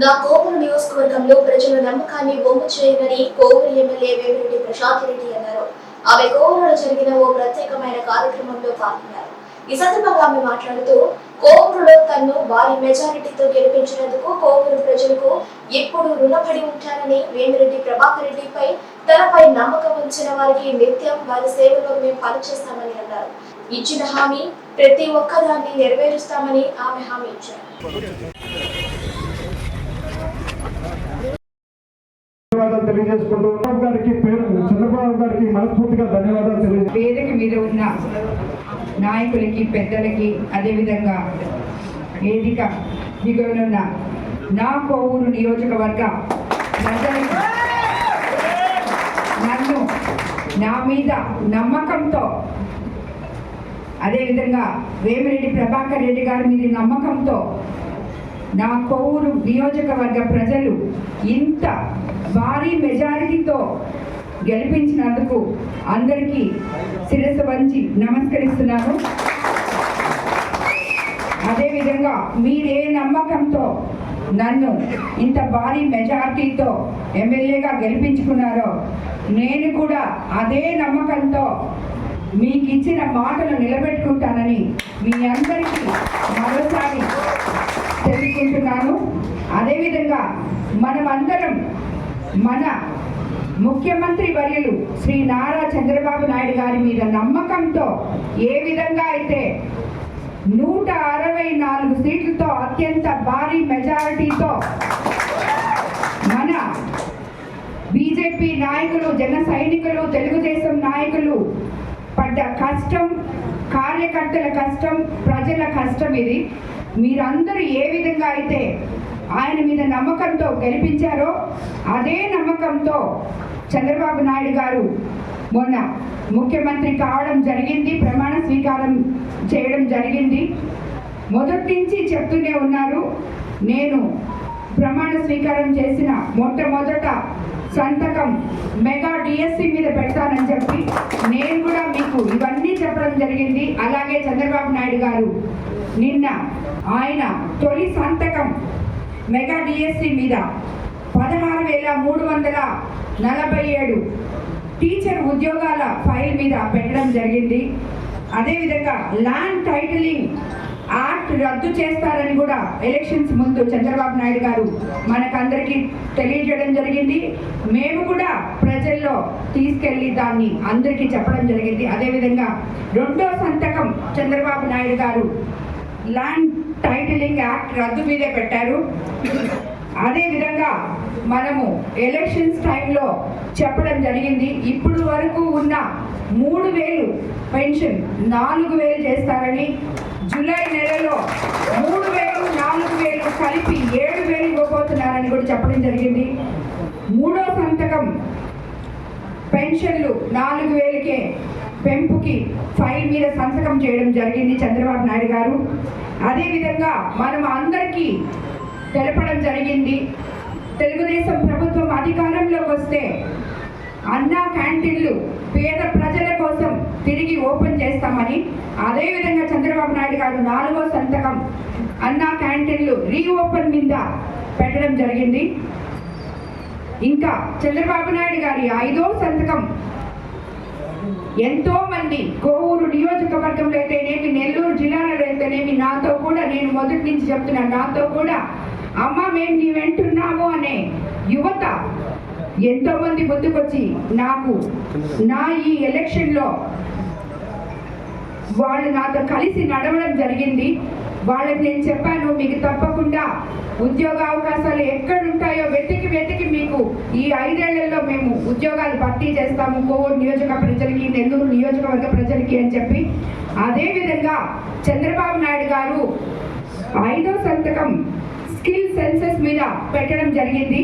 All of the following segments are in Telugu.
నా కోవూరు నియోజకవర్గంలో ప్రజల నమ్మకాన్ని బొమ్మ చేయనని కోవూరు ఎమ్మెల్యే వేమిరెడ్డి ప్రశాంత్ రెడ్డి అన్నారు. ఆమె కోవూరులో జరిగిన ఓ ప్రత్యేకమైన కార్యక్రమంలో పాల్గొన్నారు. ఈ సందర్భంగా ఆమె మాట్లాడుతూ కోవూరులో తన్ను భారీ మెజారిటీతో గెలిపించినందుకు కోవూరు ప్రజలకు ఎప్పుడు రుణపడి ఉంటానని వేమిరెడ్డి ప్రభాకర్ రెడ్డిపై తనపై నమ్మకం ఉంచిన వారికి నిత్యం వారి సేవలో మేము పనిచేస్తామని అన్నారు. ఇచ్చిన హామీ ప్రతి ఒక్కదాన్ని నెరవేరుస్తామని ఆమె హామీ ఇచ్చారు. ధన్యవాదాలు తెలియజేసుకుంటూ చంద్రబాబు గారికి పేరు చంద్రబాబు గారికి మనస్ఫూర్తిగా ధన్యవాదాలు తెలియజే పేదకి మీద ఉన్న నాయకులకి పెద్దలకి అదేవిధంగా వేదిక దిగువనున్న నా కోవూరు నియోజకవర్గ నన్ను నా మీద నమ్మకంతో అదేవిధంగా వేమిరెడ్డి ప్రభాకర్ రెడ్డి గారి మీద నమ్మకంతో నా కోవూరు నియోజకవర్గ ప్రజలు ఇంత భారీ మెజారిటీతో గెలిపించినందుకు అందరికీ శిరస్సు వంచి నమస్కరిస్తున్నాను. అదేవిధంగా మీరే నమ్మకంతో నన్ను ఇంత భారీ మెజారిటీతో ఎమ్మెల్యేగా గెలిపించుకున్నారో నేను కూడా అదే నమ్మకంతో మీకు ఇచ్చిన మాటలు నిలబెట్టుకుంటానని మీ అందరికీ మరోసారి తెలుసుకుంటున్నాను అదేవిధంగా మనమందరం మన ముఖ్యమంత్రి వర్యులు శ్రీ నారా చంద్రబాబు నాయుడు గారి మీద నమ్మకంతో ఏ విధంగా అయితే నూట అరవై నాలుగు సీట్లతో అత్యంత భారీ మెజారిటీతో మన బీజేపీ నాయకులు జన సైనికులు తెలుగుదేశం నాయకులు పడ్డ కష్టం కార్యకర్తల కష్టం ప్రజల కష్టం ఇది. మీరందరూ ఏ విధంగా అయితే ఆయన మీద నమ్మకంతో గెలిపించారో అదే నమ్మకంతో చంద్రబాబు నాయుడు గారు మొన్న ముఖ్యమంత్రి కావడం జరిగింది ప్రమాణ స్వీకారం చేయడం జరిగింది. మొదటి నుంచి చెప్తూనే ఉన్నారు నేను ప్రమాణ స్వీకారం చేసిన మొట్టమొదట సంతకం మెగా డిఎస్సి మీద పెడతానని చెప్పి నేను కూడా మీకు ఇవన్నీ చెప్పడం జరిగింది. అలాగే చంద్రబాబు నాయుడు గారు నిన్న ఆయన తొలి సంతకం మెగా డిఎస్సి మీద పదహారు వేల మూడు వందల నలభై ఏడు టీచర్ ఉద్యోగాల ఫైల్ మీద పెట్టడం జరిగింది. అదేవిధంగా ల్యాండ్ టైటిలింగ్ యాక్ట్ రద్దు చేస్తారని కూడా ఎలక్షన్స్ ముందు చంద్రబాబు నాయుడు గారు మనకందరికీ తెలియజేయడం జరిగింది. మేము కూడా ప్రజల్లో తీసుకెళ్ళి దాన్ని అందరికీ చెప్పడం జరిగింది. అదేవిధంగా రెండో సంతకం చంద్రబాబు నాయుడు గారు ల్యాండ్ టైటిలింగ్ యాక్ట్ రద్దు మీదే పెట్టారు. అదేవిధంగా మనము ఎలక్షన్స్ టైంలో చెప్పడం జరిగింది. ఇప్పుడు వరకు ఉన్న మూడు వేలు పెన్షన్ నాలుగు వేలు చేస్తారని జూలై నెలలో మూడు వేలు నాలుగు వేలు కలిపి ఏడు వేలు ఇవ్వబోతున్నారని కూడా చెప్పడం జరిగింది. మూడో సంతకం పెన్షన్లు నాలుగు వేలకే పెంపుకి ఫైల్ మీద సంతకం చేయడం జరిగింది చంద్రబాబు నాయుడు గారు. అదేవిధంగా మనం అందరికీ తెలపడం జరిగింది. తెలుగుదేశం ప్రభుత్వం అధికారంలోకి వస్తే అన్నా క్యాంటీన్లు పేద ప్రజల కోసం తిరిగి ఓపెన్ చేస్తామని అదేవిధంగా చంద్రబాబు నాయుడు గారు నాలుగో సంతకం అన్నా క్యాంటీన్లు రీఓపెన్ మీద పెట్టడం జరిగింది. ఇంకా చంద్రబాబు నాయుడు గారి ఐదో సంతకం ఎంతో మంది కోవూరు నియోజకవర్గంలో అయితేనేమి నెల్లూరు జిల్లాలో అయితేనేమి నాతో కూడా నేను మొదటి నుంచి చెప్తున్నాను నాతో కూడా అమ్మ మేము నీ వెంటున్నాము అనే యువత ఎంతో మంది ముందుకొచ్చి నాకు నా ఈ ఎలక్షన్లో వాళ్ళు నాతో కలిసి నడవడం జరిగింది. వాళ్ళకి నేను చెప్పాను మీకు తప్పకుండా ఉద్యోగ అవకాశాలు ఎక్కడ ఉంటాయో వెతికి వెతికి మీకు ఈ ఐదేళ్ళలో మేము ఉద్యోగాలు భర్తీ చేస్తాము. కోవూరు నియోజక ప్రజలకి నెల్లూరు నియోజకవర్గ ప్రజలకి అని చెప్పి. అదేవిధంగా చంద్రబాబు నాయుడు గారు ఐదో సంతకం స్కిల్ సెన్సెస్ మీద పెట్టడం జరిగింది.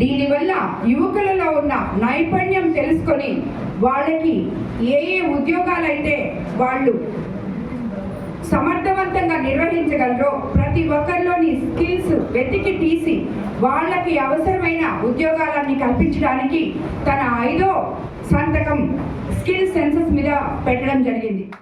దీనివల్ల యువకులలో ఉన్న నైపుణ్యం తెలుసుకొని వాళ్ళకి ఏ ఏ ఉద్యోగాలైతే వాళ్ళు సమర్థవంతంగా నిర్వహించగలరో ప్రతి ఒక్కరిలోని స్కిల్స్ వెతికి తీసి వాళ్ళకి అవసరమైన ఉద్యోగాలన్నీ కల్పించడానికి తన ఐదో సంతకం స్కిల్ సెన్సెస్ మీద పెట్టడం జరిగింది.